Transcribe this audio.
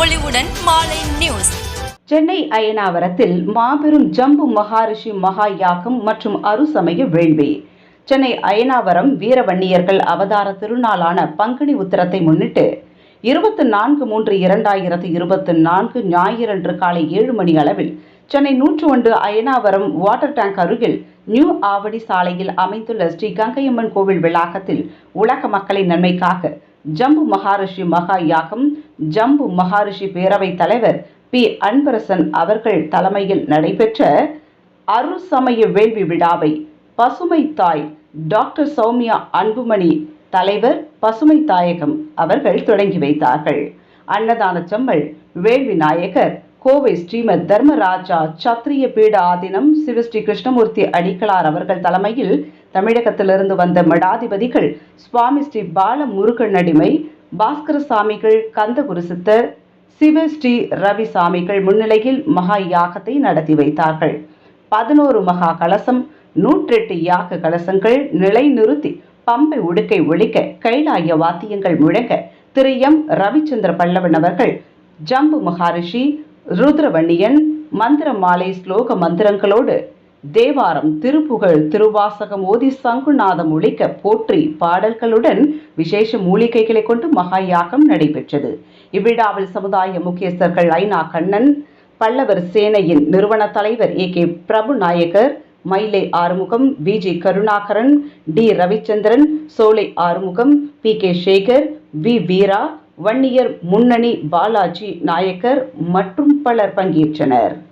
ஒளிவுடன் மாலை நியூஸ். சென்னை அயனாவரத்தில் மாபெரும் ஜம்பு மகாரிஷி மகா யாகம் மற்றும் அருசமய வேள்வி. சென்னை அயனாவரம் வீரவன்னியர்கள் அவதார திருநாளான பங்குனி உத்திரத்தை முன்னிட்டு இருபத்தி நான்கு மூன்று இரண்டாயிரத்து இருபத்தி நான்கு ஞாயிறன்று காலை ஏழு மணி அளவில் சென்னை நூற்று ஒன்று அயனாவரம் வாட்டர் டேங்க் அருகில் நியூ ஆவடி சாலையில் அமைந்துள்ள ஸ்ரீ கங்கையம்மன் கோவில் வளாகத்தில் உலக மக்களின் நன்மைக்காக ஜம்பு மகாரிஷி மகா யாகம் ஜம்பு மகாரிஷி பேரவைத் தலைவர் பி. அன்பரசன் அவர்கள் தலைமையில் நடைபெற்ற அருள் சமய வேள்வி விழாவை பசுமை தாய் டாக்டர் சௌமியா அன்புமணி தலைவர் பசுமை தாயகம் அவர்கள் தொடங்கி வைத்தார்கள். அன்னதான செம்மல் வேள்வி நாயகர் கோவை ஸ்ரீமத் தர்மராஜா சத்திரிய பீட ஆதீனம் சிவஸ்ரீ கிருஷ்ணமூர்த்தி அடிகளார் அவர்கள் தலைமையில் தமிழகத்திலிருந்து வந்த மடாதிபதிகள் சுவாமி ஸ்ரீ பால முருகன் அடிமை பாஸ்கர சாமிகள் கந்தகுரு சித்தர் சிவஸ்ரீ ரவி சாமிகள் முன்னிலையில் மகா யாகத்தை நடத்தி வைத்தார்கள். பதினோரு மகா கலசம் நூற்றெட்டு யாக கலசங்கள் நிலை நிறுத்தி பம்பை உடுக்கை ஒழிக்க கைலாய வாத்தியங்கள் முழங்க திரு எம். ரவிச்சந்திர பல்லவன் அவர்கள் ஜம்பு மகாரிஷி ருத்ரவண்ணியன் மந்திர மாலை ஸ்லோக மந்திரங்களோடு தேவாரம் திருப்புகழ் திருவாசகம் ஓதி சங்குநாதம் ஒழிக்க போற்றி பாடல்களுடன் விசேஷ மூலிகைகளை கொண்டு மகா யாகம் நடைபெற்றது. இவ்விழாவில் சமுதாய முக்கியஸ்தர்கள் ஐநா கண்ணன் பல்லவர் சேனையின் நிறுவன தலைவர் A K Prabhu Nayagar Mylai Arumugam V G Karunakaran T Ravichandran Solai Arumugam P K Sekar V Veera Vanniyar Munnani Balaji Nayakkar மற்றும் பலர் பங்கேற்றனர்.